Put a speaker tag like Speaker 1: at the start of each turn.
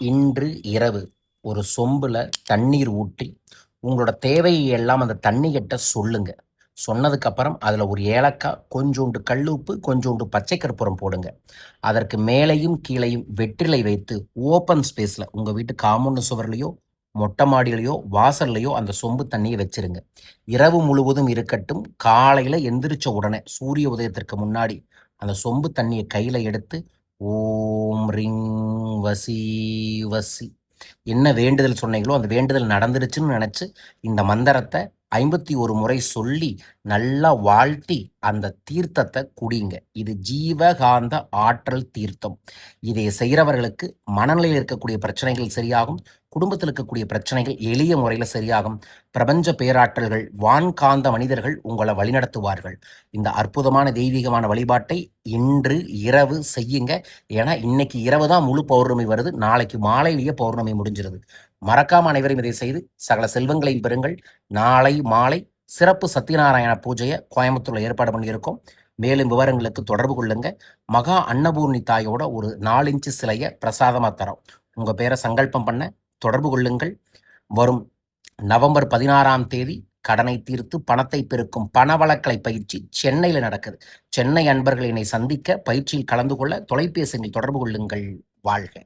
Speaker 1: இன்று இரவு ஒரு சொம்பில் தண்ணீர் ஊற்றி உங்களோட தேவையை எல்லாம் அந்த தண்ணிகிட்ட சொல்லுங்க. சொன்னதுக்கப்புறம் அதில் ஒரு ஏலக்காய் கொஞ்சோண்டு கல்லுப்பு கொஞ்சோண்டு பச்சை கற்பூரம் போடுங்க. அதற்கு மேலையும் கீழையும் வெற்றிலை வைத்து ஓப்பன் ஸ்பேஸில் உங்கள் வீட்டு காம்பவுண்டு சுவர்லேயோ மொட்டை மாடியிலையோ வாசல்லையோ அந்த சொம்பு தண்ணியை வச்சிருங்க. இரவு முழுவதும் இருக்கட்டும் காலையில் எந்திரிச்ச உடனே சூரிய உதயத்திற்கு முன்னாடி அந்த சொம்பு தண்ணியை கையில் எடுத்து ஓம் ரிங் வசி வசி. என்ன வேண்டுதல் சொன்னீங்களோ அந்த வேண்டுதல் நடந்துருச்சுன்னு நினச்சி இந்த மந்திரத்தை ஐம்பத்தி ஒரு முறை சொல்லி நல்லா வாழ்த்தி அந்த தீர்த்தத்தை குடிங்க. இது ஜீவகாந்த ஆற்றல் தீர்த்தம். இதை செய்கிறவர்களுக்கு மனநிலையில் இருக்கக்கூடிய பிரச்சனைகள் சரியாகும். குடும்பத்தில் இருக்கக்கூடிய பிரச்சனைகள் எளிய முறையில் சரியாகும். பிரபஞ்ச பேராற்றல்கள் வான்காந்த மனிதர்கள் உங்களை வழிநடத்துவார்கள். இந்த அற்புதமான தெய்வீகமான வழிபாட்டை இன்று இரவு செய்யுங்க. ஏன்னா இன்னைக்கு இரவு தான் முழு பௌர்ணமி வருது. நாளைக்கு மாலையிலேயே பௌர்ணமி முடிஞ்சிருது. மறக்காம அனைவரும் இதை செய்து சகல செல்வங்களையும் பெறுங்கள். நாளை மாலை சிறப்பு சத்யநாராயண பூஜையை கோயம்புத்தூர்ல ஏற்பாடு பண்ணியிருக்கோம். மேலும் விவரங்களுக்கு தொடர்பு கொள்ளுங்க. மகா அன்னபூர்ணி தாயோட ஒரு நாலு இன்ச்சு சிலையை பிரசாதமாக தரோம். உங்கள் பேரை சங்கல்பம் பண்ண தொடர்பு கொள்ளுங்கள். வரும் நவம்பர் பதினாறாம் தேதி கடனை தீர்த்து பணத்தை பெருக்கும் பணவளக்கலை பயிற்சி சென்னையில் நடக்குது. சென்னை அன்பர்கள் என்னை சந்திக்க பயிற்சியில் கலந்து கொள்ள தொலைபேசியில் தொடர்பு கொள்ளுங்கள். வாழ்க.